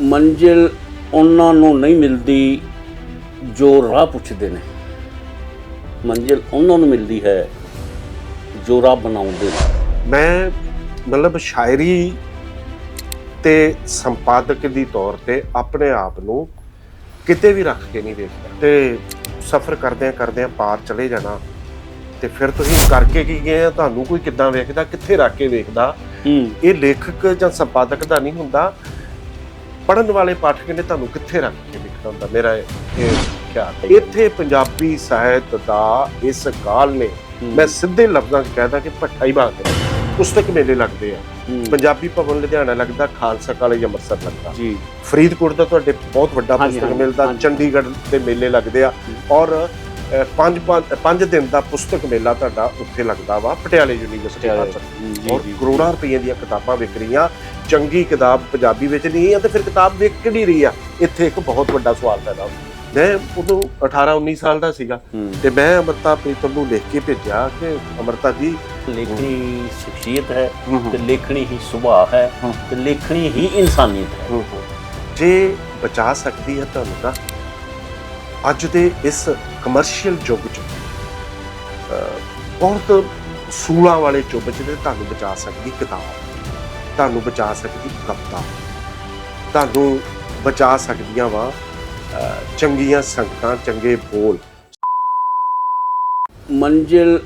ਮੰਜ਼ਿਲ ਉਹਨਾਂ ਨੂੰ ਨਹੀਂ ਮਿਲਦੀ ਜੋ ਰਾਹ ਪੁੱਛਦੇ ਨੇ। ਮੰਜ਼ਿਲ ਉਹਨਾਂ ਨੂੰ ਮਿਲਦੀ ਹੈ ਜੋ ਰਾਹ ਬਣਾਉਂਦੇ ਨੇ। ਮੈਂ ਮਤਲਬ ਸ਼ਾਇਰੀ ਤੇ ਸੰਪਾਦਕ ਦੀ ਤੌਰ ਤੇ ਆਪਣੇ ਆਪ ਨੂੰ ਕਿਤੇ ਵੀ ਰੱਖ ਕੇ ਨਹੀਂ ਵੇਖਦਾ ਤੇ ਸਫ਼ਰ ਕਰਦਿਆਂ ਕਰਦਿਆਂ ਪਾਰ ਚਲੇ ਜਾਣਾ ਤੇ ਫਿਰ ਤੁਸੀਂ ਕਰਕੇ ਕੀ ਗਏ ਆ? ਤੁਹਾਨੂੰ ਕੋਈ ਕਿੱਦਾਂ ਵੇਖਦਾ? ਕਿੱਥੇ ਰੱਖ ਕੇ ਵੇਖਦਾ? ਇਹ ਲੇਖਕ ਜਾਂ ਸੰਪਾਦਕ ਦਾ ਨਹੀਂ ਹੁੰਦਾ। ਪੜਨ ਵਾਲੇ ਪਾਠਕ ਨੇ ਤੁਹਾਨੂੰ ਕਿੱਥੇ ਰੱਖ ਕੇ ਵੇਖਣਾ ਹੁੰਦਾ? ਮੇਰਾ ਇਹ ਖਿਆਲ ਹੈ। ਇੱਥੇ ਪੰਜਾਬੀ ਸਾਹਿਤ ਦਾ ਇਸ ਕਾਲ ਨੇ ਮੈਂ ਸਿੱਧੇ ਲਫ਼ਜ਼ਾਂ 'ਚ ਕਹਿਦਾ ਕਿ ਭੱਠਾ ਹੀ ਬਾਤ ਹੈ। ਪੁਸਤਕ ਮੇਲੇ ਲੱਗਦੇ ਆ। ਪੰਜਾਬੀ ਭਵਨ ਲੁਧਿਆਣਾ ਲੱਗਦਾ ਖਾਲਸਾ ਕਾਲਜ ਅੰਮ੍ਰਿਤਸਰ ਲੱਗਦਾ। ਜੀ। ਫਰੀਦਕੋਟ ਦਾ ਤੁਹਾਡੇ ਬਹੁਤ ਵੱਡਾ ਪੁਸਤਕ ਮਿਲਦਾ। ਚੰਡੀਗੜ੍ਹ ਦੇ ਮੇਲੇ ਲੱਗਦੇ ਆ। ਔਰ ਪੰਜ ਪੰਜ- ਦਿਨ ਦਾ ਪੁਸਤਕ ਮੇਲਾ ਤੁਹਾਡਾ ਉੱਥੇ ਲੱਗਦਾ ਵਾ ਪਟਿਆਲੇ ਯੂਨੀਵਰਸਿਟੀ। ਦਾ ਔਰ। ਕਰੋੜਾਂ ਰੁਪਏ ਦੀਆਂ ਕਿਤਾਬਾਂ ਵਿਕ ਰਹੀਆਂ ਚੰਗੀ ਕਿਤਾਬ ਪੰਜਾਬੀ ਵਿੱਚ ਨਹੀਂ ਆ ਤੇ ਫਿਰ ਕਿਤਾਬ ਵਿਕ ਕਿਹੜੀ ਰਹੀ ਆ ਇੱਥੇ ਇੱਕ ਬਹੁਤ ਵੱਡਾ ਸਵਾਲ ਪੈਦਾ ਹੁੰਦਾ ਮੈਂ ਉਦੋਂ 18 19 ਸਾਲ ਦਾ ਸੀਗਾ। ਤੇ ਮੈਂ ਅਮਰਤਾ ਪ੍ਰੀਤਮ ਨੂੰ ਲਿਖ ਕੇ ਭੇਜਿਆ ਕਿ ਅਮਰਤਾ ਜੀ ਲੇਖਣੀ ਸ਼ਖਸੀਅਤ ਹੈ। ਤੇ ਲੇਖਣੀ ਹੀ ਸੁਭਾਅ ਹੈ। ਤੇ ਲੇਖਣੀ ਹੀ ਇਨਸਾਨੀਅਤ ਹੈ। ਜੇ ਬਚਾ ਸਕਦੀ ਹੈ ਤੁਹਾਨੂੰ ਨਾ ਅੱਜ ਦੇ ਇਸ ਕਮਰਸ਼ੀਅਲ ਯੁੱਗ 'ਚ ਬਹੁਤ ਸੂਲਾਂ ਵਾਲੇ ਯੁੱਗ 'ਚ ਤੇ ਤੁਹਾਨੂੰ ਬਚਾ ਸਕਦੀ ਕਿਤਾਬ, ਤੁਹਾਨੂੰ ਬਚਾ ਸਕਦੀ ਕਵਿਤਾ, ਤੁਹਾਨੂੰ ਬਚਾ ਸਕਦੀਆਂ ਵਾ ਚੰਗੀਆਂ ਸੰਗਤਾਂ, ਚੰਗੇ ਬੋਲ। ਮੰਜ਼ਿਲ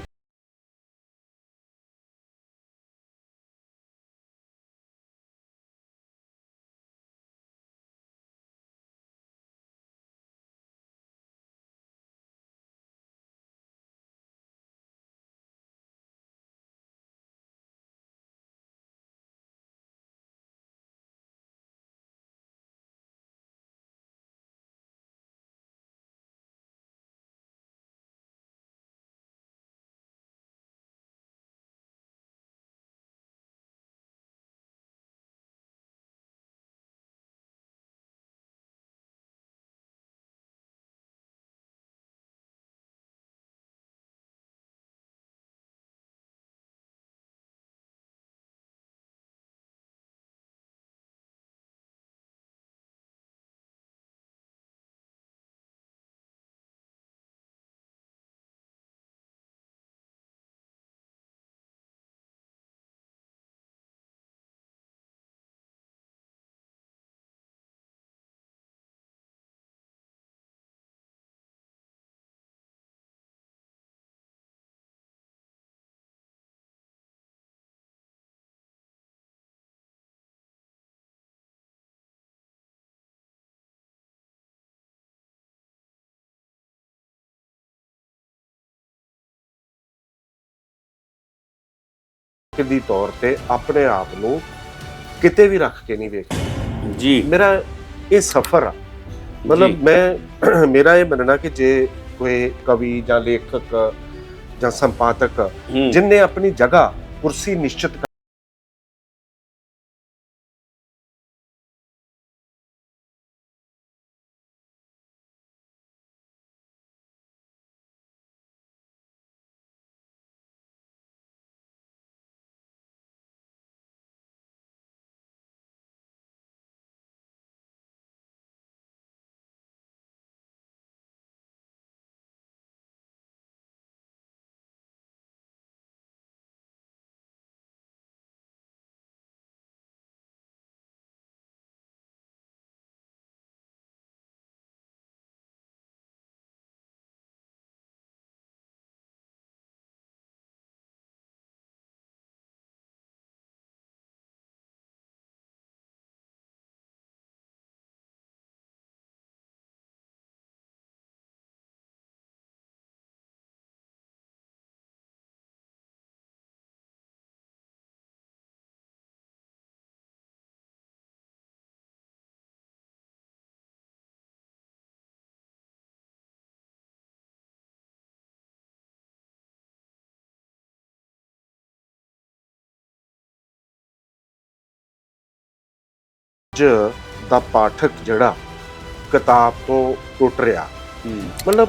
ਦੀ ਤੌਰ ਤੇ ਆਪਣੇ ਆਪ ਨੂੰ ਕਿਤੇ ਵੀ ਰੱਖ ਕੇ ਨਹੀਂ ਵੇਖਦਾ ਜੀ ਮੇਰਾ ਇਹ ਸਫ਼ਰ ਆ। ਮਤਲਬ ਮੈਂ ਮੇਰਾ ਇਹ ਮੰਨਣਾ ਕਿ ਜੇ ਕੋਈ ਕਵੀ ਜਾਂ ਲੇਖਕ ਜਾਂ ਸੰਪਾਦਕ। ਜਿਨਨੇ ਆਪਣੀ ਜਗ੍ਹਾ ਕੁਰਸੀ ਨਿਸ਼ਚਿਤ ਅੱਜ ਦਾ ਪਾਠਕ ਜਿਹੜਾ ਕਿਤਾਬ ਤੋਂ ਟੁੱਟ ਰਿਹਾ। ਮਤਲਬ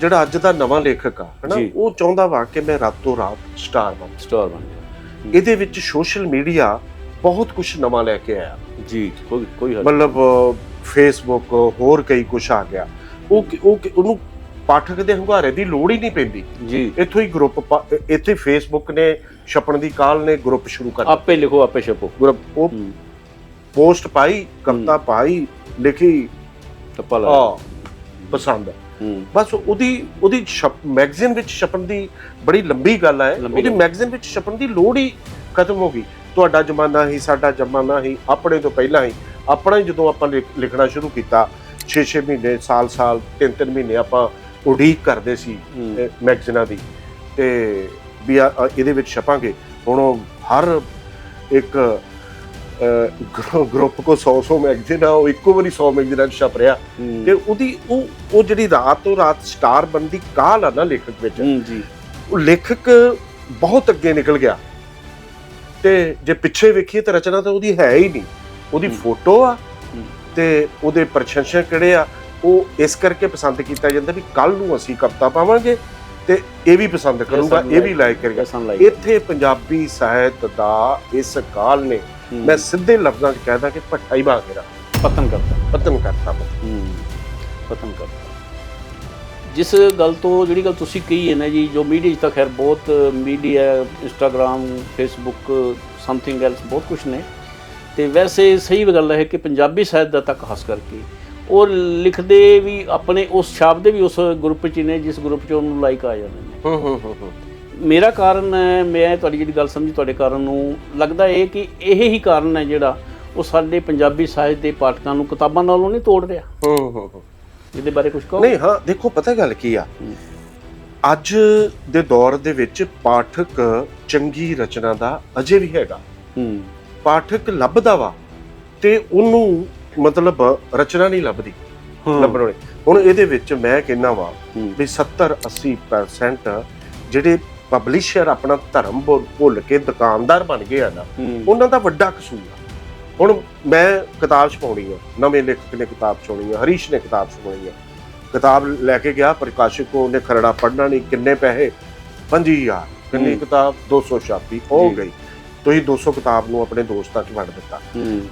ਜਿਹੜਾ ਅੱਜ ਦਾ ਨਵਾਂ ਲੇਖਕ ਆ ਹਨਾ ਜੀ। ਉਹ ਚਾਹੁੰਦਾ ਵਾ ਕਿ ਮੈਂ ਰਾਤੋਂ ਰਾਤ ਸਟਾਰ ਬਣ ਸਟਾਰ ਬਣ ਇਹਦੇ ਵਿੱਚ ਸੋਸ਼ਲ ਮੀਡੀਆ ਬਹੁਤ ਕੁਝ ਨਵਾਂ ਲੈ ਕੇ ਆਇਆ। ਜੀ ਕੋਈ ਕੋਈ ਮਤਲਬ ਫੇਸਬੁੱਕ ਹੋਰ ਕਈ ਕੁਝ ਆ ਗਿਆ। ਉਹ ਉਹ ਉਹਨੂੰ ਪਾਠਕ ਦੇ ਹੁੰਗਾਰੇ ਦੀ ਲੋੜ ਹੀ ਨਹੀਂ ਪੈਂਦੀ। ਜੀ। ਇੱਥੋਂ ਹੀ ਗਰੁੱਪ ਇੱਥੇ ਫੇਸਬੁੱਕ ਨੇ ਛਪਣ ਦੀ ਕਾਲ ਨੇ ਗਰੁੱਪ ਸ਼ੁਰੂ ਕਰ ਆਪੇ ਲਿਖੋ ਆਪੇ ਛਪੋ। ਗਰੁੱਪ ਉਹ ਪੋਸਟ ਪਾਈ ਕਵਿਤਾ ਪਾਈ ਲਿਖੀ। ਟੱਪਾ ਲਾ ਆ ਪਸੰਦ ਹੂੰ। ਬਸ ਉਹਦੀ ਉਹਦੀ ਮੈਗਜ਼ੀਨ ਵਿੱਚ ਛਪਣ ਦੀ ਬੜੀ ਲੰਬੀ ਗੱਲ ਹੈ। ਉਹਦੀ। ਮੈਗਜ਼ੀਨ ਵਿੱਚ ਛਪਣ ਦੀ ਲੋੜ ਹੀ ਖਤਮ ਹੋ ਗਈ। ਤੁਹਾਡਾ ਜ਼ਮਾਨਾ ਹੀ ਸਾਡਾ ਜ਼ਮਾਨਾ ਹੀ ਆਪਣੇ ਤੋਂ ਪਹਿਲਾਂ ਹੀ। ਆਪਣਾ ਹੀ ਜਦੋਂ ਆਪਾਂ ਲਿਖ- ਲਿਖਣਾ ਸ਼ੁਰੂ ਕੀਤਾ 6-6 ਮਹੀਨੇ ਸਾਲ-ਸਾਲ 3-3 ਮਹੀਨੇ ਆਪਾਂ ਉਡੀਕ ਕਰਦੇ ਸੀ ਮੈਗਜ਼ੀਨਾਂ ਦੀ। ਤੇ ਵੀ ਇਹਦੇ ਵਿੱਚ ਛਪਾਂਗੇ। ਹੁਣ ਹਰ ਇੱਕ ਗਰੁੱਪ ਕੋ 100-100 ਮੈਗਜ਼ੀਨ ਆ ਉਹ ਇੱਕੋ ਵਾਰੀ 100 ਮੈਗਜ਼ੀਨਾਂ 'ਚ ਛਪ ਰਿਹਾ। ਤੇ ਉਹਦੀ ਉਹ ਉਹ ਜਿਹੜੀ ਰਾਤ ਤੋਂ ਰਾਤ ਸਟਾਰ ਬਣਨ ਦੀ ਕਾਲ ਆ ਨਾ ਲੇਖਕ ਵਿੱਚ। ਜੀ। ਉਹ ਲੇਖਕ ਬਹੁਤ ਅੱਗੇ ਨਿਕਲ ਗਿਆ। ਤੇ ਜੇ ਪਿੱਛੇ ਵੇਖੀਏ ਤਾਂ ਰਚਨਾ ਤਾਂ ਉਹਦੀ ਹੈ ਹੀ ਨਹੀਂ। ਉਹਦੀ। ਫੋਟੋ ਆ। ਤੇ ਉਹਦੇ ਪ੍ਰਸ਼ੰਸਕ ਕਿਹੜੇ ਆ ਉਹ ਇਸ ਕਰਕੇ ਪਸੰਦ ਕੀਤਾ ਜਾਂਦਾ ਵੀ ਕੱਲ ਨੂੰ ਅਸੀਂ ਕਵਿਤਾ ਪਾਵਾਂਗੇ ਤੇ ਇਹ ਵੀ ਪਸੰਦ ਕਰੂਗਾ ਇਹ ਵੀ ਲਾਇਕ ਕਰੇਗਾ ਇੱਥੇ ਪੰਜਾਬੀ ਸਾਹਿਤ ਦਾ ਇਸ ਕਾਲ ਨੇ ਮੈਂ ਸਿੱਧੇ ਲਫ਼ਜ਼ਾਂ 'ਚ ਕਹਿਦਾ ਕਿ ਭੱਠਾ ਹੀ ਬਾ ਗਿਆ ਪਤਨ ਕਰਤਾ। ਪਤਨ ਕਰਤਾ ਹੂੰ ਪਤਨ ਕਰਤਾ। ਜਿਸ ਗੱਲ ਤੋਂ ਜਿਹੜੀ ਗੱਲ ਤੁਸੀਂ ਕਹੀ ਹੈ ਨਾ ਜੀ ਜੋ ਮੀਡੀਆ 'ਚ ਤਾਂ ਖੈਰ ਬਹੁਤ media Instagram Facebook something else ਬਹੁਤ ਕੁਝ ਨੇ। ਤੇ ਵੈਸੇ ਸਹੀ ਗੱਲ ਹੈ ਕਿ ਪੰਜਾਬੀ ਸਾਹਿਤ ਦਾ ਤਾਂ ਖਾਸ ਕਰਕੇ ਉਹ ਲਿਖਦੇ ਵੀ ਆਪਣੇ ਉਸ ਛਾਪ ਦੇ ਵੀ ਉਸ ਗਰੁੱਪ 'ਚ ਨੇ ਜਿਸ ਗਰੁੱਪ 'ਚ ਉਹਨੂੰ ਲਾਈਕ ਆ ਜਾਂਦੇ ਨੇ। ਹੂੰ ਹੂੰ ਹੂੰ। ਮੇਰਾ ਕਾਰਨ ਹੈ ਮੈਂ ਤੁਹਾਡੀ ਜਿਹੜੀ ਗੱਲ ਸਮਝੀ ਤੁਹਾਡੇ ਕਾਰਨ ਨੂੰ ਲੱਗਦਾ ਇਹ ਕਿ ਇਹ ਹੀ ਕਾਰਨ ਹੈ ਜਿਹੜਾ ਉਹ ਸਾਡੇ ਪੰਜਾਬੀ ਸਾਹਿਤ ਦੇ ਪਾਠਕਾਂ ਨੂੰ ਕਿਤਾਬਾਂ ਨਾਲੋਂ ਨਹੀਂ ਤੋੜ ਰਿਹਾ। ਹੂੰ ਹੂੰ ਹੂੰ। ਇਹਦੇ ਬਾਰੇ ਕੁਝ ਕਹੋ ਨਹੀਂ ਹਾਂ ਦੇਖੋ ਪਤਾ ਗੱਲ ਕੀ ਆ। ਅੱਜ ਦੇ ਦੌਰ ਦੇ ਵਿੱਚ ਪਾਠਕ ਚੰਗੀ ਰਚਨਾ ਦਾ ਅਜੇ ਵੀ ਹੈਗਾ। ਹੂੰ। ਪਾਠਕ ਲੱਭਦਾ ਵਾ ਤੇ ਉਹਨੂੰ ਮਤਲਬ ਰਚਨਾ ਨਹੀਂ ਲੱਭਦੀ ਲੱਭਣ ਵਾਲੀ। ਹੁਣ ਇਹਦੇ ਵਿੱਚ ਮੈਂ ਕਹਿੰਦਾ ਵਾ ਵੀ 70 80% ਜਿਹੜੇ ਪਬਲਿਸ਼ਰ ਆਪਣਾ ਧਰਮ ਭੁੱਲ ਭੁੱਲ ਕੇ ਦੁਕਾਨਦਾਰ ਬਣ ਗਏ ਆ ਨਾ ਉਹਨਾਂ ਦਾ ਵੱਡਾ ਕਸੂਰ ਆ। ਹੁਣ ਮੈਂ ਕਿਤਾਬ ਛਪਾਉਣੀ ਆ ਨਵੇਂ ਲੇਖਕ ਨੇ ਕਿਤਾਬ ਛਪਾਉਣੀ ਆ ਹਰੀਸ਼ ਨੇ ਕਿਤਾਬ ਛਪਾਉਣੀ ਆ। ਕਿਤਾਬ ਲੈ ਕੇ ਗਿਆ ਪ੍ਰਕਾਸ਼ਕ ਕੋ ਉਹਨੇ ਖਰੜਾ ਪੜਨਾ ਨਹੀਂ ਕਿੰਨੇ ਪੈਸੇ? 5000 ਕਿੰਨੀ ਹੂੰ। ਕਿਤਾਬ? 200 ਛਾਪੀ ਹੋ ਜੀ। ਗਈ। ਤੁਸੀਂ 200 ਕਿਤਾਬ ਨੂੰ ਆਪਣੇ ਦੋਸਤਾਂ 'ਚ ਵੰਡ ਦਿੱਤਾ।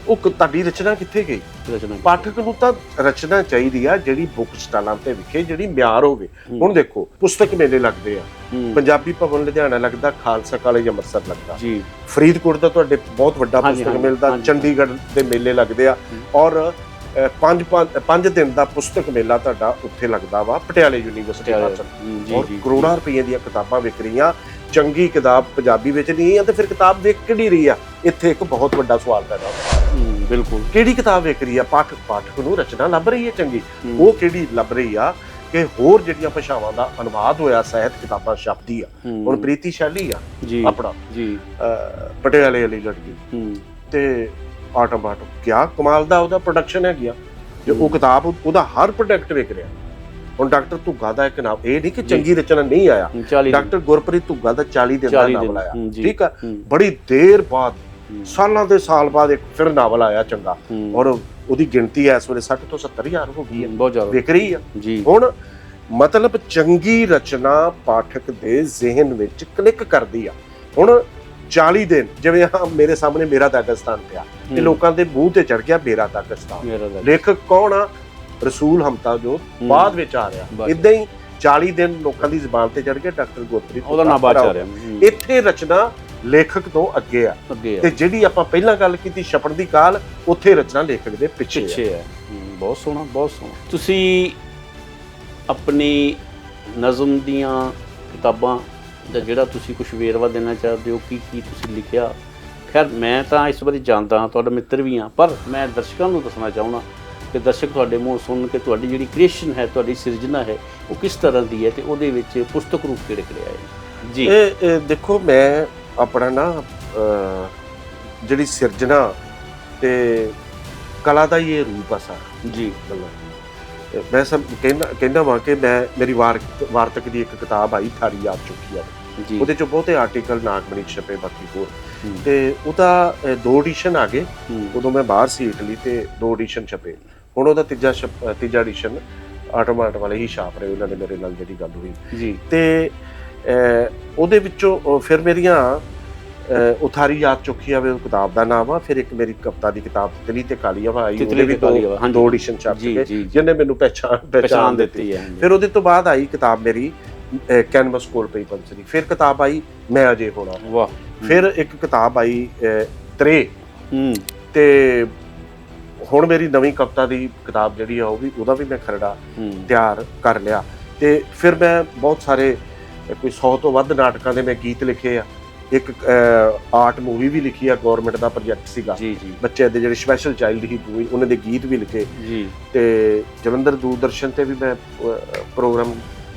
ਉਹ ਕ- ਤੁਹਾਡੀ ਰਚਨਾ ਕਿੱਥੇ ਗਈ? ਰਚਨਾ ਪਾਠਕ ਨੂੰ ਤਾਂ ਰਚਨਾ ਚਾਹੀਦੀ ਆ ਜਿਹੜੀ ਬੁੱਕ ਸਟਾਲਾਂ ਤੇ ਵਿਖੇ ਜਿਹੜੀ ਮਿਆਰ ਹੋਵੇ। ਹੁਣ ਦੇਖੋ ਪੁਸਤਕ ਮੇਲੇ ਲੱਗਦੇ ਆ। ਹੂੰ। ਪੰਜਾਬੀ ਭਵਨ ਲੁਧਿਆਣਾ ਲੱਗਦਾ ਖਾਲਸਾ ਕਾਲਜ ਅੰਮ੍ਰਿਤਸਰ ਲੱਗਦਾ। ਜੀ। ਫਰੀਦਕੋਟ ਦਾ ਤੁਹਾਡੇ ਬਹੁਤ ਵੱਡਾ ਹਾਂਜੀ, ਪੁਸਤਕ ਹਾਂਜੀ, ਮਿਲਦਾ ਹਾਂਜੀ। ਚੰਡੀਗੜ੍ਹ ਦੇ ਮੇਲੇ ਲੱਗਦੇ ਆ। ਔਰ ਅ, ਪੰਜ ਪੰਜ ਪੰਜ ਦਿਨ ਦਾ ਪੁਸਤਕ ਮੇਲਾ ਤੁਹਾਡਾ ਉੱਥੇ ਲੱਗਦਾ ਵਾ ਪਟਿਆਲੇ ਯੂਨੀਵਰਸਿਟੀ ਹੂੰ, ਜੀ ਔਰ ਜੀ ਕਰੋੜਾਂ ਰੁਪਏ ਦੀਆਂ ਕਿਤਾਬਾਂ ਵਿਕ ਰਹੀਆਂ। ਚੰਗੀ ਕਿਤਾਬ ਪੰਜਾਬੀ ਵਿੱਚ ਨਹੀਂ ਆ ਤੇ ਫਿਰ ਕਿਤਾਬ ਵਿਕ ਕਿਹੜੀ ਰਹੀ ਆ? ਇੱਥੇ ਇੱਕ ਬਹੁਤ ਵੱਡਾ ਸਵਾਲ ਪੈਦਾ ਹੁੰਦਾ। ਹੂੰ, ਬਿਲਕੁਲ। ਕਿਹੜੀ ਕਿਤਾਬ ਵਿਕ ਰਹੀ ਆ? ਪਾਠਕ ਪਾਠਕ ਨੂੰ ਰਚਨਾ ਲੱਭ ਰਹੀ ਹੈ ਚੰਗੀ? ਹੂੰ, ਉਹ ਕਿਹੜੀ ਲੱਭ ਰਹੀ ਆ ਕਿ ਹੋਰ ਜਿਹੜੀਆਂ ਭਾਸ਼ਾਵਾਂ ਦਾ ਅਨੁਵਾਦ ਹੋਇਆ ਸਾਹਿਤ ਕਿਤਾਬਾਂ ਛਪਦੀ ਆ। ਹੂੰ, ਹੁਣ ਪ੍ਰੀਤੀ ਸ਼ੈਲੀ ਆ ਜੀ ਆਪਣਾ। ਜੀ। ਪਟਿਆਲੇ ਵਾਲੀ ਲੜਕੀ। ਹੂੰ। ਤੇ ਆਟਮ ਆਟਮ ਕਿਆ ਕਮਾਲ ਦਾ ਉਹਦਾ ਪ੍ਰੋਡਕਸ਼ਨ ਹੈਗੀ ਆ। ਜੇ ਉਹ ਹੂੰ। ਕਿਤਾਬ ਉਹਦਾ ਹਰ ਪ੍ਰੋਡਕਟ ਵਿਕ ਰਿਹਾ। ਹੁਣ ਡਾਕਟਰ ਧੁੱਗਾ ਦਾ ਇੱਕ ਨਾਮ ਇਹ ਨਹੀਂ ਕਿ ਚੰਗੀ ਰਚਨਾ ਨਹੀਂ ਆਇਆ। 40 ਡਾਕਟਰ ਗੁਰਪ੍ਰੀਤ ਧੁੱਗਾ ਦਾ 40 ਦਿਨ ਦਾ 40 ਨਾਵਲ ਆਇਆ। ਠੀਕ ਆ? ਬੜੀ ਦੇਰ ਬਾਅਦ ਸਾਲਾਂ ਦੇ ਸਾਲ ਬਾਅਦ ਇੱਕ ਫਿਰ ਨਾਵਲ ਆਇਆ ਚੰਗਾ। ਔਰ ਉਹਦੀ ਗਿਣਤੀ ਇਸ ਵੇਲੇ 60 ਤੋਂ 70 ਹਜ਼ਾਰ ਹੋ ਗਈ ਹੈ। ਬਹੁਤ ਜ਼ਿਆਦਾ। ਵਿਕ ਰਹੀ ਆ। ਜੀ। ਹੁਣ ਮਤਲਬ ਚੰਗੀ ਰਚਨਾ ਪਾਠਕ ਦੇ ਜ਼ਿਹਨ ਵਿੱਚ ਕਲਿੱਕ ਕਰਦੀ ਆ। ਹੁਣ 40 ਦਿਨ ਜਿਵੇਂ ਆਹ ਮੇਰੇ ਸਾਹਮਣੇ ਮੇਰਾ ਦਾਗਿਸਤਾਨ ਪਿਆ। ਹੂੰ, ਲੋਕਾਂ ਦੇ ਮੂੰਹ ਤੇ ਚੜ ਗਿਆ ਮੇਰਾ ਦਾਗਿਸਤਾਨ ਲੇਖਕ ਕੌਣ ਆ? ਰਸੂਲ ਹਮਤਾ ਜੋ ਬਾਅਦ ਵਿੱਚ ਆ ਰਿਹਾ। ਇਦਾਂ ਹੀ 40 ਦਿਨ ਲੋਕਾਂ ਦੀ ਜ਼ੁਬਾਨ ਤੇ ਚੜ ਗਿਆ ਡਾਕਟਰ ਗੁਰਪ੍ਰੀਤ ਉਹਦਾ ਨਾਮ ਬਾਅਦ ਚ ਆ ਰਿਹਾ। ਇੱਥੇ ਰਚਨਾ ਲੇਖਕ ਤੋਂ ਅੱਗੇ ਆ। ਤੇ ਜਿਹੜੀ ਆਪਾਂ ਪਹਿਲਾਂ ਗੱਲ ਕੀਤੀ ਛਪਣ ਦੀ ਕਾਲ ਉੱਥੇ ਰਚਨਾ ਲੇਖਕ ਦੇ ਪਿੱਛੇ ਆ। ਬਹੁਤ ਸੋਹਣਾ ਬਹੁਤ ਸੋਹਣਾ। ਤੁਸੀਂ ਆਪਣੀ ਨਜ਼ਮ ਦੀਆਂ ਕਿਤਾਬਾਂ ਦਾ ਜਿਹੜਾ ਤੁਸੀਂ ਕੁਝ ਵੇਰਵਾ ਦੇਣਾ ਚਾਹਦੇ ਹੋ ਕੀ ਕੀ ਤੁਸੀਂ ਲਿਖਿਆ? ਖੈਰ ਮੈਂ ਤਾਂ ਇਸ ਬਾਰੇ ਜਾਣਦਾ ਹਾਂ ਤੁਹਾਡਾ ਮਿੱਤਰ ਵੀ ਹਾਂ ਪਰ ਮੈਂ ਦਰਸ਼ਕਾਂ ਨੂੰ ਦੱਸਣਾ ਚਾਹੁੰਦਾ ਕਿ ਦਰਸ਼ਕ ਤੁਹਾਡੇ ਮੂੰਹ ਸੁਣ ਕੇ ਤੁਹਾਡੀ ਜਿਹੜੀ ਕ੍ਰੀਏਸ਼ਨ ਹੈ ਤੁਹਾਡੀ ਸਿਰਜਣਾ ਹੈ ਉਹ ਕਿਸ ਤਰ੍ਹਾਂ ਦੀ ਹੈ ਤੇ ਉਹਦੇ ਵਿੱਚ ਪੁਸਤਕ ਰੂਪ ਕਿਹੜੇ ਕਿਹੜੇ ਆਏ? ਜੀ। ਇਹ ਦੇਖੋ ਮੈਂ ਆਪਣਾ ਨਾ ਜਿਹੜੀ ਸਿਰਜਣਾ ਤੇ ਕਲਾ ਦਾ ਹੀ ਇਹ ਰੂਪ ਆ ਸਾਰਾ। ਜੀ। ਮਤਲਬ ਮੈਂ ਸਭ ਕਹਿੰਦਾ ਕਹਿੰਦਾ ਵਾਂ ਕਿ ਮੈਂ ਮੇਰੀ ਵਾਰ ਵਾਰਤਕ ਦੀ ਇੱਕ ਕਿਤਾਬ ਆਈ ਥਾਰੀ ਆ ਚੁੱਕੀ ਆ। ਜੀ। ਉਹਦੇ ਚ ਬਹੁਤੇ ਆਰਟੀਕਲ ਨਾਗਮਣੀ 'ਚ ਛਪੇ ਬਾਕੀ ਹੋਰ। ਤੇ ਉਹਦਾ ਦੋ ਐਡੀਸ਼ਨ ਆ ਗਏ। ਉਦੋਂ ਮੈਂ ਬਾਹਰ ਸੀ ਇਟਲੀ ਤੇ ਦੋ ਐਡੀਸ਼ਨ ਛਪੇ। ਹੁਣ ਉਹਦਾ ਤੀਜਾ ਛਪ- ਤੀਜਾ ਐਡੀਸ਼ਨ ਆਟੋਮਾਟ ਵਾਲੇ ਹੀ ਛਾਪ ਰਹੇ ਉਹਨਾਂ ਨੇ ਮੇਰੇ ਨਾਲ ਜਿਹੜੀ ਗੱਲ ਹੋਈ। ਜੀ। ਤੇ ਅਹ, ਉਹਦੇ ਵਿੱਚੋਂ ਅਹ, ਫਿਰ ਮੇਰੀਆਂ ਅਹ ਉਥਾਰੀ ਯਾਦ ਚੁੱਕੀ ਆਵੇ ਉਹ ਕਿਤਾਬ ਦਾ ਨਾਮ ਆ ਫਿਰ ਇੱਕ ਮੇਰੀ ਕਵਿਤਾ ਦੀ ਕਿਤਾਬ ਤਿਤਲੀ ਤੇ ਕਾਲੀ ਹਵਾ ਆਈ ਤਿਤਲੀ ਉਹਦੇ ਵੀ ਤੇ ਕਾਲੀ ਹਵਾ, ਦੋ ਹਾਂਜੀ। ਦੋ ਐਡੀਸ਼ਨ ਛਪ ਜੀ, ਗਏ ਜੀ, ਜੀ। ਜਿਹਨੇ ਮੈਨੂੰ ਪਹਿਚਾਨ ਪਛਾਣ ਦਿੱਤੀ ਹੈ ਫਿਰ ਉਹਦੇ ਤੋਂ ਬਾਅਦ ਆਈ ਕਿਤਾਬ ਮੇਰੀ ਕੈਨਵਸ ਕੋਲ ਪਈ ਪੰਸਰੀ ਫਿਰ ਕਿਤਾਬ ਆਈ ਮੈਂ ਅਜੇ ਹੋਣਾ। ਵਾਹ। ਫਿਰ ਇੱਕ ਕਿਤਾਬ ਆਈ ਅਹ, ਤਰੇ ਹੂੰ। ਤੇ ਹੁਣ ਮੇਰੀ ਨਵੀਂ ਕਵਿਤਾ ਦੀ ਕਿਤਾਬ ਜਿਹੜੀ ਆ ਉਹ ਵੀ ਉਹਦਾ ਵੀ ਮੈਂ ਖਰੜਾ ਤਿਆਰ ਕਰ ਲਿਆ। ਤੇ ਫਿਰ ਮੈਂ ਬਹੁਤ ਸਾਰੇ ਕੋਈ 100 ਤੋਂ ਵੱਧ ਨਾਟਕਾਂ ਦੇ ਮੈਂ ਗੀਤ ਲਿਖੇ ਆ। ਇੱਕ ਆਰਟ ਮੂਵੀ ਵੀ ਲਿਖੀ ਆ ਗਵਰਨਮੈਂਟ ਦਾ ਪ੍ਰੋਜੈਕਟ ਸੀਗਾ। ਜੀ ਜੀ। ਬੱਚੇ ਦੇ ਜਿਹੜੇ ਸਪੈਸ਼ਲ ਚਾਈਲਡ ਹੀ ਮੂਵੀ ਉਹਨਾਂ ਦੇ ਗੀਤ ਵੀ ਲਿਖੇ। ਜੀ। ਤੇ ਜਲੰਧਰ ਦੂਰਦਰਸ਼ਨ ਤੇ ਵੀ ਮੈਂ ਪ੍ਰੋਗਰਾਮ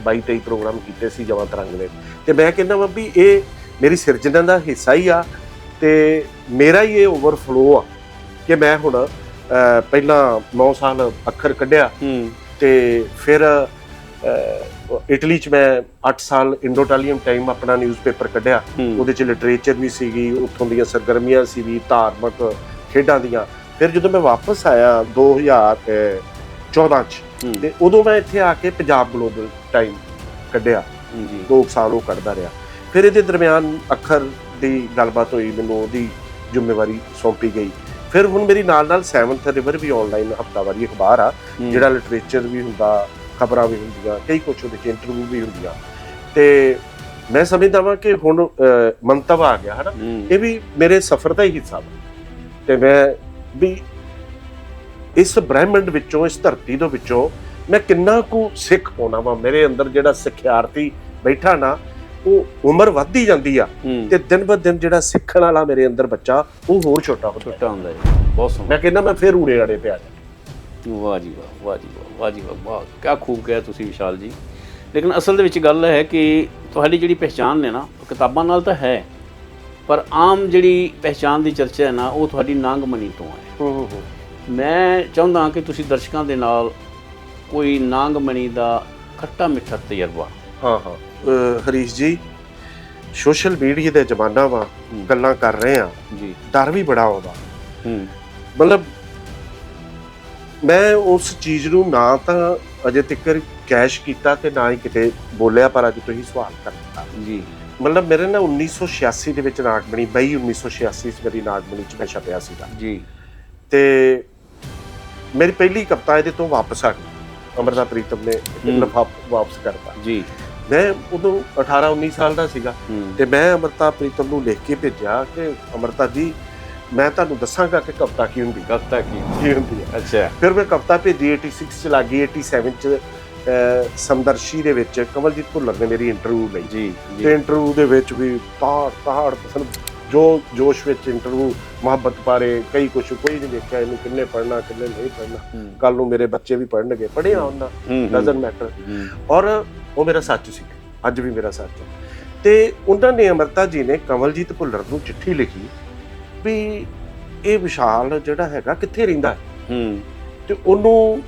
22 23 ਪ੍ਰੋਗਰਾਮ ਕੀਤੇ ਸੀ ਜਵਾਂ ਤਰੰਗ ਦੇ। ਤੇ ਮੈਂ ਕਹਿੰਦਾ ਵਾਂ ਵੀ ਇਹ ਮੇਰੀ ਸਿਰਜਣਾ ਦਾ ਹਿੱਸਾ ਹੀ ਆ ਤੇ ਮੇਰਾ ਹੀ ਇਹ ਓਵਰਫਲੋ ਆ ਕਿ ਮੈਂ ਹੁਣ ਪਹਿਲਾਂ 9 ਸਾਲ ਅੱਖਰ ਕੱਢਿਆ ਤੇ ਫਿਰ ਇਟਲੀ ਚ ਮੈਂ 8 ਸਾਲ ਇੰਡੋਟਾਲੀਅਨ ਟਾਈਮ ਆਪਣਾ ਨਿਊਜ਼ਪੇਪਰ ਕੱਢਿਆ। ਉਹਦੇ ਚ ਲਿਟਰੇਚਰ ਵੀ ਸੀਗੀ ਉੱਥੋਂ ਦੀਆਂ ਸਰਗਰਮੀਆਂ ਸੀ ਵੀ ਧਾਰਮਿਕ ਖੇਡਾਂ ਦੀਆਂ। ਫਿਰ ਜਦੋਂ ਮੈਂ ਵਾਪਸ ਆਇਆ 2014 ਚ ਤੇ ਉਦੋਂ ਮੈਂ ਇੱਥੇ ਆ ਕੇ ਪੰਜਾਬ ਗਲੋਬਲ ਟਾਈਮ ਕੱਢਿਆ। ਜੀ। ਦੋ ਕੁ ਸਾਲ ਉਹ ਕੱਢਦਾ ਰਿਹਾ। ਫਿਰ ਇਹਦੇ ਦਰਮਿਆਨ ਅੱਖਰ ਦੀ ਗੱਲਬਾਤ ਹੋਈ ਮੈਨੂੰ ਉਹਦੀ ਜ਼ਿੰਮੇਵਾਰੀ ਸੌਂਪੀ ਗਈ। ਫਿਰ ਹੁਣ ਮੇਰੀ ਨਾਲ ਨਾਲ 7th ਰਿਵਰ ਵੀ ਆਨਲਾਈਨ ਹਫਤਾਵਾਰੀ ਅਖਬਾਰ ਆ ਜਿਹੜਾ ਲਿਟਰੇਚਰ ਵੀ ਹੁੰਦਾ ਖਬਰਾਂ ਵੀ ਹੁੰਦੀਆਂ ਕਈ ਕੁਛ ਉਹਦੇ ਚ ਇੰਟਰਵਿਊ ਵੀ ਹੁੰਦੀਆਂ। ਤੇ ਮੈਂ ਸਮਝਦਾ ਵਾਂ ਕਿ ਹੁਣ ਮੰਤਵ ਆ ਗਿਆ ਹਨਾ? ਇਹ ਵੀ ਮੇਰੇ ਸਫ਼ਰ ਦਾ ਹੀ ਹਿੱਸਾ ਵਾ। ਤੇ ਮੈਂ ਵੀ ਇਸ ਬ੍ਰਹਿਮੰਡ ਵਿੱਚੋਂ ਇਸ ਧਰਤੀ ਦੇ ਵਿੱਚੋਂ ਮੈਂ ਕਿੰਨਾ ਕੁ ਸਿੱਖ ਪਾਉਣਾ ਵਾ। ਮੇਰੇ ਅੰਦਰ ਜਿਹੜਾ ਸਿੱਖਿਆਰਥੀ ਬੈਠਾ ਨਾ ਉਹ ਉਮਰ ਵੱਧਦੀ ਜਾਂਦੀ ਆ ਤੇ ਦਿਨ ਬ ਦਿਨ ਜਿਹੜਾ ਸਿੱਖਣ ਵਾਲਾ ਮੇਰੇ ਅੰਦਰ ਬੱਚਾ ਉਹ ਹੋਰ ਛੋਟਾ ਹੁੰਦਾ ਛੋਟਾ ਹੁੰਦਾ ਹੈ। ਬਹੁਤ ਸੋਹਣਾ। ਮੈਂ ਕਹਿੰਦਾ ਮੈਂ ਫੇਰ ਊੜੇ ਆੜੇ ਪਿਆ ਜਾ। ਵਾਹ ਜੀ ਵਾਹ ਵਾਹ ਜੀ ਵਾਹ ਵਾਹ ਜੀ ਵਾਹ ਕਿਆ ਖੂਬ ਕਿਹਾ ਤੁਸੀਂ ਵਿਸ਼ਾਲ ਜੀ। ਲੇਕਿਨ ਅਸਲ ਦੇ ਵਿੱਚ ਗੱਲ ਹੈ ਕਿ ਤੁਹਾਡੀ ਜਿਹੜੀ ਪਹਿਚਾਨ ਨੇ ਨਾ ਕਿਤਾਬਾਂ ਨਾਲ ਤਾਂ ਹੈ। ਪਰ ਆਮ ਜਿਹੜੀ ਪਹਿਚਾਨ ਦੀ ਚਰਚਾ ਹੈ ਨਾ ਉਹ ਤੁਹਾਡੀ ਨਾਂਗਮਣੀ ਤੋਂ ਹੈ। ਹੂੰ ਹੂੰ ਹੂੰ। ਮੈਂ ਚਾਹੁੰਦਾ ਕਿ ਤੁਸੀਂ ਦਰਸ਼ਕਾਂ ਦੇ ਨਾਲ ਕੋਈ ਨਾਂਗਮਣੀ ਦਾ ਖੱਟਾ ਮਿੱਠਾ ਤਜਰਬਾ ਹਾਂ ਹਾਂ। ਹਰੀਸ਼ ਜੀ ਸੋਸ਼ਲ ਮੀਡੀਆ ਦਾ ਜ਼ਮਾਨਾ ਵਾ। ਗੱਲਾਂ ਕਰ ਰਹੇ ਆ ਜੀ। ਡਰ ਵੀ ਬੜਾ ਆਉਂਦਾ। ਹੂੰ। ਮਤਲਬ ਮੈਂ ਉਸ ਚੀਜ਼ ਨੂੰ ਨਾ ਤਾਂ ਅਜੇ ਤੱਕ ਕੈਸ਼ ਕੀਤਾ ਤੇ ਨਾ ਹੀ ਕਿਤੇ ਬੋਲਿਆ ਪਰ ਅੱਜ ਤੁਸੀਂ ਸਵਾਲ ਕਰਤਾ ਜੀ। ਮਤਲਬ ਮੇਰੇ ਨਾਲ 1986 ਦੇ ਵਿੱਚ ਨਾਗਮਣੀ ਬਈ 1986 ਚ ਮੇਰੀ ਨਾਗਮਣੀ ਚ ਮੈਂ ਛਪਿਆ ਸੀਗਾ। ਜੀ। ਤੇ ਮੇਰੀ ਪਹਿਲੀ ਕਵਿਤਾ ਇਹਦੇ ਤੋਂ ਵਾਪਸ ਆ ਗਈ। ਅਮਰਦਾ ਪ੍ਰੀਤਮ ਨੇ। ਲਿਫਾਫਾ ਵਾਪਸ ਕਰਤਾ। ਜੀ। ਮੈਂ ਉਦੋਂ 18 19 ਸਾਲ ਦਾ ਸੀਗਾ ਤੇ ਮੈਂ ਅਮਰਤਾ ਪ੍ਰੀਤਮ ਨੂੰ ਲਿਖ ਕੇ ਭੇਜਿਆ ਕਿ ਅਮਰਤਾ ਜੀ ਮੈਂ ਤੁਹਾਨੂੰ ਦੱਸਾਂਗਾ ਕਿ ਕਵਿਤਾ ਕੀ ਹੁੰਦੀ ਕਵਤਾ ਕੀ? ਕੀ ਹੁੰਦੀ ਹੈ। ਅੱਛਾ। ਫਿਰ ਮੈਂ ਕਵਿਤਾ ਭੇਜੀ 86 ਚ ਲੱਗੀ 87 ਚ ਸਮਦਰਸ਼ੀ ਦੇ ਵਿੱਚ ਕਮਲਜੀਤ ਭੁੱਲਰ ਨੇ ਮੇਰੀ ਇੰਟਰਵਿਊ ਲਈ। ਜੀ ਤੇ ਇੰਟਰਵਿਊ ਦੇ ਵਿੱਚ ਵੀ ਤਾੜ ਤਾੜ ਪਸੰਦ ਜੋ ਜੋਸ਼ ਵਿੱਚ ਇੰਟਰਵਿਊ ਮੁਹੱਬਤ ਬਾਰੇ ਕਈ ਕੁਝ ਕੋਈ ਨਹੀਂ ਦੇਖਿਆ ਇਹਨੂੰ ਕਿੰਨੇ ਪੜ੍ਹਨਾ ਕਿੰਨੇ ਨਹੀਂ ਪੜ੍ਹਨਾ। ਹੂੰ। ਕੱਲ ਨੂੰ ਮੇਰੇ ਬੱਚੇ ਵੀ ਪੜ੍ਹਨਗੇ ਪੜ੍ਹਿਆ ਉਹਨਾਂ ਹੂੰ ਡਸਨਟ ਮੈਟਰ ਔਰ ਉਹ ਮੇਰਾ ਸੱਚ ਸੀ ਅੱਜ ਵੀ ਮੇਰਾ ਸੱਚ ਹੈ। ਤੇ ਉਹਨਾਂ ਨੇ ਅਮਰਤਾ ਜੀ ਨੇ ਕਮਲਜੀਤ ਭੁੱਲਰ ਨੂੰ ਚਿੱਠੀ ਲਿਖੀ ਵੀ ਇਹ ਵਿਸ਼ਾਲ ਜਿਹੜਾ ਹੈਗਾ ਕਿੱਥੇ ਰਹਿੰਦਾ ਹੈ? ਹੂੰ। ਤੇ ਉਹਨੂੰ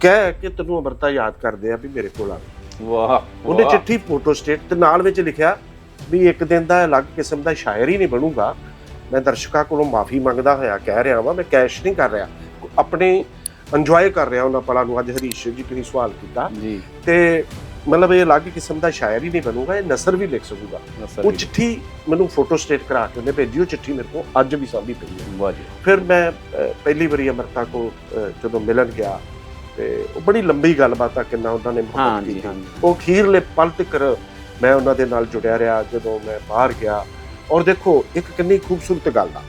ਕਹਿ ਕਿ ਤੈਨੂੰ ਅਮਰਤਾ ਯਾਦ ਕਰਦੇ ਆ ਵੀ ਮੇਰੇ ਕੋਲ ਆ। ਵਾਹ ਉਹਨੇ। ਚਿੱਠੀ ਫੋਟੋ ਸਟੇਟ ਤੇ ਨਾਲ ਵਿੱਚ ਲਿਖਿਆ ਵੀ ਇੱਕ ਦਿਨ ਦਾ ਅਲੱਗ ਕਿਸਮ ਦਾ ਸ਼ਾਇਰ ਹੀ ਨਹੀਂ ਬਣੂਗਾ। ਮੈਂ ਦਰਸ਼ਕਾਂ ਕੋਲੋਂ ਮਾਫੀ ਮੰਗਦਾ ਹੋਇਆ ਕਹਿ ਰਿਹਾ ਵਾਂ ਮੈਂ ਕੈਸ਼ ਨਹੀਂ ਕਰ ਰਿਹਾ। ਆਪਣੇ ਇੰਜੋਏ ਕਰ ਰਿਹਾ ਉਹਨਾਂ ਪਲਾਂ ਨੂੰ ਅੱਜ ਹਰੀਸ਼ ਜੀ ਤੁਸੀਂ ਸਵਾਲ ਕੀਤਾ। ਜੀ। ਤੇ ਮਤਲਬ ਇਹ ਅਲੱਗ ਕਿਸਮ ਦਾ ਸ਼ਾਇਰ ਹੀ ਨਹੀਂ ਬਣੂਗਾ ਇਹ ਨਸਰ ਵੀ ਲਿਖ ਸਕੂਗਾ। ਉਹ। ਚਿੱਠੀ ਮੈਨੂੰ ਫੋਟੋ ਸਟੇਟ ਕਰਾ ਕੇ ਉਹਨੇ ਭੇਜੀ ਉਹ ਚਿੱਠੀ ਮੇਰੇ ਕੋਲ ਅੱਜ ਵੀ ਸਾਂਭੀ ਪਈ ਹੈ। ਵਾਹ ਜੀ। ਫਿਰ ਮੈਂ ਪਹਿਲੀ ਵਾਰੀ ਅਮਰਤਾ ਕੋ ਜਦੋਂ ਮਿਲਣ ਗਿਆ ਤੇ ਉਹ ਬੜੀ ਲੰਬੀ ਗੱਲਬਾਤ ਆ ਕਿੰਨਾ ਉਹਨਾਂ ਨੇ ਮੁਹੱਬਤ ਕੀਤੀ। ਉਹ ਅਖੀਰਲੇ ਪਲ ਤੱਕ ਮੈਂ ਉਹਨਾਂ ਦੇ ਨਾਲ ਜੁੜਿਆ ਰਿਹਾ ਜਦੋਂ ਮੈਂ ਬਾਹਰ ਗਿਆ। ਔਰ ਦੇਖੋ ਇੱਕ ਕਿੰਨੀ ਖੂਬਸੂਰਤ ਗੱਲ ਆ।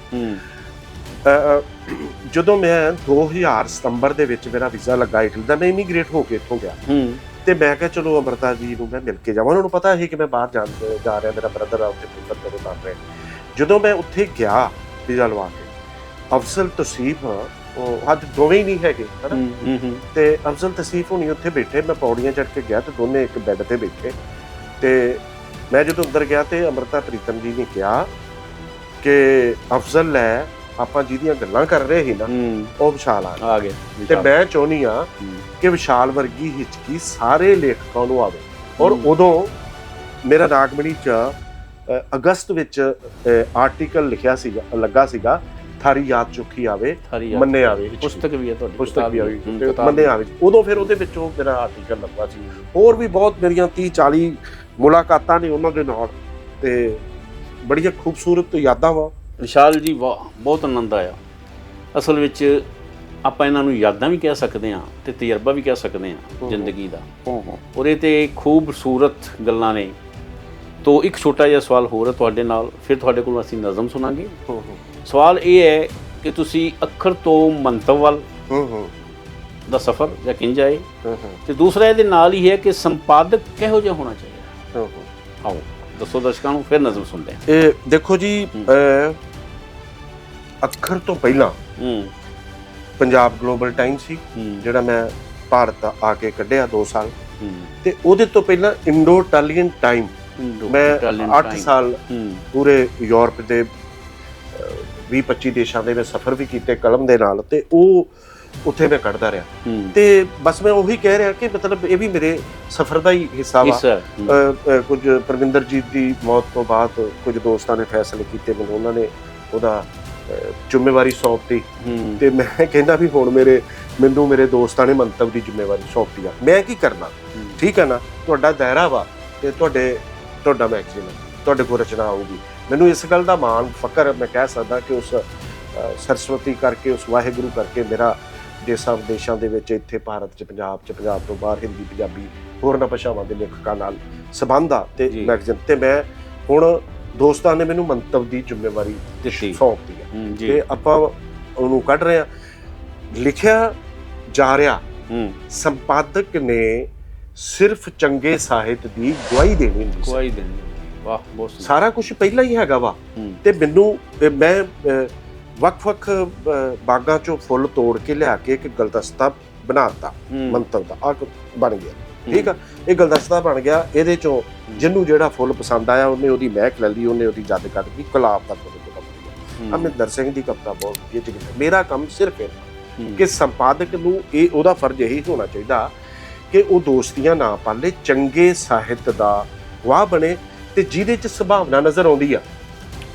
ਜਦੋਂ ਮੈਂ 2000 ਸਤੰਬਰ ਦੇ ਵਿੱਚ ਮੇਰਾ ਵੀਜ਼ਾ ਲੱਗਾ ਇਟਲੀ ਦਾ ਮੈਂ ਇਮੀਗ੍ਰੇਟ ਹੋ ਕੇ ਇੱਥੋਂ ਗਿਆ। ਹੂੰ। ਤੇ ਮੈਂ ਕਿਹਾ ਚਲੋ ਅਮਰਤਾ ਜੀ ਨੂੰ ਮੈਂ ਮਿਲ ਕੇ ਜਾਵਾਂ। ਉਹਨਾਂ ਨੂੰ ਪਤਾ ਸੀ ਕਿ ਮੈਂ ਬਾਹਰ ਜਾਣ ਜਾ ਰਿਹਾ ਮੇਰਾ ਬ੍ਰਦਰ ਆ ਉੱਥੇ ਪੁੱਤਰ ਮੇਰੇ ਨਾਲ ਰਹੇ ਜਦੋਂ ਮੈਂ ਉੱਥੇ ਗਿਆ ਵੀਜ਼ਾ ਲਵਾ ਕੇ ਅਫਜ਼ਲ ਤਸੀਫ ਉਹ ਅੱਜ ਦੋਵੇਂ ਹੀ ਨਹੀਂ ਹੈਗੇ ਹਨਾ? ਹੂੰ ਹੂੰ ਹੂੰ। ਤੇ ਅਫਜ਼ਲ ਤਸੀਫ ਹੁਣੀ ਉੱਥੇ ਬੈਠੇ ਮੈਂ ਪੌੜੀਆਂ ਚੜ੍ਹ ਕੇ ਗਿਆ ਤੇ ਦੋਨੇ ਇੱਕ ਬੈੱਡ ਤੇ ਬੈਠੇ। ਤੇ ਮੈਂ ਜਦੋਂ ਅੰਦਰ ਗਿਆ ਤੇ ਅਮਰਤਾ ਪ੍ਰੀਤਮ ਜੀ ਨੇ ਕਿਹਾ ਕਿ ਅਫਜ਼ਲ ਲੈ ਆਪਾਂ ਜਿਹਦੀਆਂ ਗੱਲਾਂ ਕਰ ਰਹੇ ਸੀ ਨਾ ਉਹ ਵਿਸ਼ਾਲ ਆ ਆ ਗਏ ਤੇ ਮੈਂ ਚਾਹੁੰਦੀ ਆ ਕਿ ਵਿਸ਼ਾਲ ਵਰਗੀ ਹਿਚਕੀ ਸਾਰੇ ਲੇਖਕਾਂ ਨੂੰ ਆਵੇ। ਔਰ। ਉਦੋਂ ਮੇਰਾ ਨਾਗਮਣੀ ਚ ਅ, ਅਗਸਤ ਵਿੱਚ ਆਰਟੀਕਲ ਲਿਖਿਆ ਸੀਗਾ ਲੱਗਾ ਸੀਗਾ ਥਾਰੀ ਯਾਦ ਚੁੱਕੀ ਆਵੇ ਯਾਦ। ਮੰਨੇ ਆਵੇ ਹਿਚਕੀ। ਪੁਸਤਕ ਵੀ ਹੈ ਤੁਹਾਡੀ ਪੁਸਤਕ ਕਿਤਾਬ ਵੀ ਆਈ ਹੂੰ, ਤੇ ਕਿਤਾਬ ਮੰਨੇ। ਆਵੇ। ਉਦੋਂ ਫਿਰ ਉਹਦੇ ਵਿੱਚੋਂ ਮੇਰਾ ਆਰਟੀਕਲ ਲੱਗਾ ਸੀ। ਹੋਰ ਵੀ ਬਹੁਤ ਮੇਰੀਆਂ 30 40 ਮੁਲਾਕਾਤਾਂ ਨੇ ਉਹਨਾਂ ਦੇ ਨਾਲ। ਤੇ ਬੜੀਆਂ ਖੂਬਸੂਰਤ ਯਾਦਾਂ ਵਾ। ਵਿਸ਼ਾਲ ਜੀ ਵਾਹ ਬਹੁਤ ਆਨੰਦ ਆਇਆ। ਅਸਲ ਵਿੱਚ ਆਪਾਂ ਇਹਨਾਂ ਨੂੰ ਯਾਦਾਂ ਵੀ ਕਹਿ ਸਕਦੇ ਹਾਂ ਤੇ ਤਜਰਬਾ ਵੀ ਕਹਿ ਸਕਦੇ ਹਾਂ ਜ਼ਿੰਦਗੀ ਦਾ। ਉਹਦੇ ਤੇ ਖੂਬਸੂਰਤ ਗੱਲਾਂ ਨੇ। ਤੋ ਇੱਕ ਛੋਟਾ ਜਿਹਾ ਸਵਾਲ ਹੋਰ ਹੈ ਤੁਹਾਡੇ ਨਾਲ ਫਿਰ ਤੁਹਾਡੇ ਕੋਲ ਅਸੀਂ ਨਜ਼ਮ ਸੁਣਾਂਗੇ। ਸਵਾਲ ਇਹ ਹੈ ਕਿ ਤੁਸੀਂ ਅੱਖਰ ਤੋਂ ਮੰਤਵ ਵੱਲ ਹੂੰ ਹੂੰ। ਦਾ ਸਫ਼ਰ ਜਾਂ ਕਿੰਜ ਹੂੰ ਤੇ ਦੂਸਰਾ ਇਹਦੇ ਨਾਲ ਹੀ ਹੈ ਕਿ ਸੰਪਾਦਕ ਕਿਹੋ ਜਿਹਾ ਹੋਣਾ ਚਾਹੀਦਾ? ਹੂੰ ਹੂੰ। ਆਓ ਦੱਸੋ ਦਰਸ਼ਕਾਂ ਨੂੰ ਫਿਰ ਨਜ਼ਮ ਸੁਣਦੇ ਹਾਂ। ਇਹ ਦੇਖੋ ਜੀ ਅੱਖਰ ਤੋਂ ਪਹਿਲਾਂ ਹੂੰ। ਪੰਜਾਬ ਗਲੋਬਲ ਟਾਈਮ ਸੀ ਹੂੰ। ਜਿਹੜਾ ਮੈਂ ਭਾਰਤ ਆ ਕੇ ਕੱਢਿਆ 2 ਸਾਲ। ਹੂੰ। ਤੇ ਉਹਦੇ ਤੋਂ ਪਹਿਲਾਂ ਇੰਡੋ ਇਟਾਲੀਅਨ ਟਾਈਮ ਮੈਂ 8 ਸਾਲ ਹੂੰ। ਪੂਰੇ ਯੂਰਪ ਦੇ 20-25 ਦੇਸ਼ਾਂ ਦੇ ਵਿੱਚ ਸਫ਼ਰ ਵੀ ਕੀਤੇ ਕਲਮ ਦੇ ਨਾਲ ਤੇ ਉਹ ਉੱਥੇ ਮੈਂ ਕੱਢਦਾ ਰਿਹਾ। ਹੂੰ। ਤੇ ਬਸ ਮੈਂ ਉਹੀ ਕਹਿ ਰਿਹਾ ਕਿ ਮਤਲਬ ਇਹ ਵੀ ਮੇਰੇ ਸਫ਼ਰ ਦਾ ਹੀ ਹਿੱਸਾ ਵਾ। ਹਿੱਸਾ ਹੂੰ, ਅ, ਅ, ਕੁਝ ਪਰਵਿੰਦਰਜੀਤ ਦੀ ਮੌਤ ਤੋਂ ਬਾਅਦ ਕੁਝ ਦੋਸਤਾਂ ਨੇ ਫੈਸਲੇ ਕੀਤੇ ਮੈਨੂੰ ਉਹਨਾਂ ਨੇ ਉਹਦਾ ਜ਼ਿੰਮੇਵਾਰੀ ਸੌਂਪਤੀ। ਤੇ ਮੈਂ ਕਹਿੰਦਾ ਵੀ ਹੁਣ ਮੇਰੇ ਮੈਨੂੰ ਮੇਰੇ ਦੋਸਤਾਂ ਨੇ ਮੰਤਵ ਦੀ ਜ਼ਿੰਮੇਵਾਰੀ ਸੌਂਪਤੀ ਆ। ਮੈਂ ਕੀ ਕਰਨਾ। ਠੀਕ ਹੈ ਨਾ? ਤੁਹਾਡਾ ਦਾਇਰਾ ਵਾ ਤੇ ਤੁਹਾਡੇ ਤੁਹਾਡਾ ਮੈਗਜ਼ੀਨ ਤੁਹਾਡੇ ਕੋਲ ਰਚਨਾ ਆਊਗੀ। ਮੈਨੂੰ ਇਸ ਗੱਲ ਦਾ ਮਾਣ ਫਕਰ ਮੈਂ ਕਹਿ ਸਕਦਾ ਕਿ ਉਸ ਸਰਸਵਤੀ ਕਰਕੇ ਉਸ ਵਾਹਿਗੁਰੂ ਕਰਕੇ ਮੇਰਾ ਦੇਸਾਂ ਵਿਦੇਸ਼ਾਂ ਦੇ ਵਿੱਚ ਇੱਥੇ ਭਾਰਤ ਚ ਪੰਜਾਬ ਚ ਪੰਜਾਬ ਤੋਂ ਬਾਹਰ ਹਿੰਦੀ ਪੰਜਾਬੀ ਹੋਰਨਾਂ ਭਾਸ਼ਾਵਾਂ ਦੇ ਲੇਖਕਾਂ ਨਾਲ ਸੰਬੰਧ ਆ ਤੇ। ਮੈਗਜ਼ੀਨ ਤੇ ਮੈਂ ਹੁਣ ਦੋਸਤਾਂ ਨੇ ਮੈਨੂੰ ਮੰਤਵ ਦੀ ਜ਼ਿੰਮੇਵਾਰੀ ਦਿੱਤੀ ਸੌਂਪਤੀ ਹੈ ਤੇ ਆਪਾਂ ਉਹਨੂੰ ਕੱਢ ਰਹੇ ਆ ਲਿਖਿਆ ਜਾ ਰਿਹਾ ਸੰਪਾਦਕ ਨੇ ਸਿਰਫ ਚੰਗੇ ਸਾਹਿਤ ਦੀ ਗਵਾਹੀ ਦੇਣੀ ਹੁੰਦੀ ਸੀ। ਦਿਨ ਨਹੀਂ ਵਾਹ ਬਹੁਤ ਸਾਰਾ ਕੁਝ ਪਹਿਲਾਂ ਹੀ ਹੈਗਾ ਵਾ। ਤੇ ਮੈਨੂੰ ਮੈਂ ਵੱਖ-ਵੱਖ ਬਾਗਾਂ ਚੋਂ ਫੁੱਲ ਤੋੜ ਕੇ ਲਿਆ ਕੇ ਇੱਕ ਗੁਲਦਸਤਾ ਬਣਾਤਾ ਮੰਤਵ ਦਾ। ਆ ਬਣ ਗਿਆ। ਠੀਕ ਆ? ਇਹ ਗੁਲਦਸਤਾ ਬਣ ਗਿਆ ਇਹਦੇ ਚੋਂ ਜਿਹਨੂੰ ਜਿਹੜਾ ਫੁੱਲ ਪਸੰਦ ਆਇਆ ਉਹਨੇ ਉਹਦੀ ਮਹਿਕ ਲੈ ਲਈ ਉਹਨੇ ਉਹਦੀ ਜਦ ਕੱਢ ਗਈ ਗੁਲਾਬ ਦਾ ਫੁੱਲ ਬਣ ਹੂੰ, ਅਮਰਿੰਦਰ ਸਿੰਘ ਦੀ ਕਵਿਤਾ ਬਹੁਤ ਵਧੀਆ ਚੀਜ਼ ਮੇਰਾ ਕੰਮ ਸਿਰਫ ਇਹ ਕਿ ਸੰਪਾਦਕ ਨੂੰ ਇਹ ਉਹਦਾ ਫਰਜ਼ ਇਹੀ ਹੋਣਾ ਚਾਹੀਦਾ ਕਿ ਉਹ ਦੋਸਤੀਆਂ ਨਾ ਪਾਲੇ ਚੰਗੇ ਸਾਹਿਤ ਦਾ ਵਾਹ ਬਣੇ ਤੇ ਜਿਹਦੇ ਚ ਸੁਭਾਵਨਾ ਨਜ਼ਰ ਆਉਂਦੀ ਆ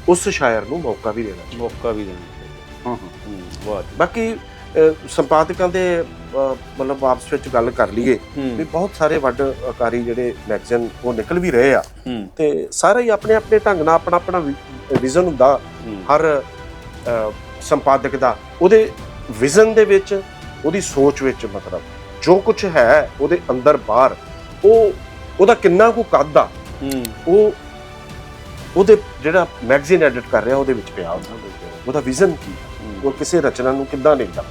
ਉਸ ਸ਼ਾਇਰ ਨੂੰ ਮੌਕਾ ਵੀ ਦੇਣਾ ਮੌਕਾ ਵੀ ਦੇਣਾ। ਹਾਂ ਹਾਂ। ਵਾਹ। ਬਾਕੀ ਸੰਪਾਦਕਾਂ ਦੇ ਮਤਲਬ ਆਪਸ ਵਿੱਚ ਗੱਲ ਕਰ ਲਈਏ ਵੀ ਬਹੁਤ ਸਾਰੇ ਵੱਡ ਆਕਾਰੀ ਜਿਹੜੇ ਮੈਗਜ਼ੀਨ ਉਹ ਨਿਕਲ ਵੀ ਰਹੇ ਆ। ਤੇ ਸਾਰੇ ਹੀ ਆਪਣੇ ਆਪਣੇ ਢੰਗ ਨਾਲ ਆਪਣਾ ਆਪਣਾ ਵਿਜ਼ਨ ਹੁੰਦਾ ਹਰ ਸੰਪਾਦਕ ਦਾ। ਉਹਦੇ ਵਿਜ਼ਨ ਦੇ ਵਿੱਚ ਉਹਦੀ ਸੋਚ ਵਿੱਚ ਮਤਲਬ ਜੋ ਕੁਝ ਹੈ ਉਹਦੇ ਅੰਦਰ ਬਾਹਰ ਉਹ ਉਹਦਾ ਕਿੰਨਾ ਕੁ ਕੱਦ ਆ ਉਹ ਉਹਦੇ ਜਿਹੜਾ ਮੈਗਜ਼ੀਨ ਐਡਿਟ ਕਰ ਰਿਹਾ ਉਹਦੇ ਵਿੱਚ ਪਿਆ ਹੁੰਦਾ। ਉਹਦਾ ਵਿਜ਼ਨ ਕੀ। ਉਹ ਕਿਸੇ ਰਚਨਾ ਨੂੰ ਕਿੱਦਾਂ ਲਿਖਦਾ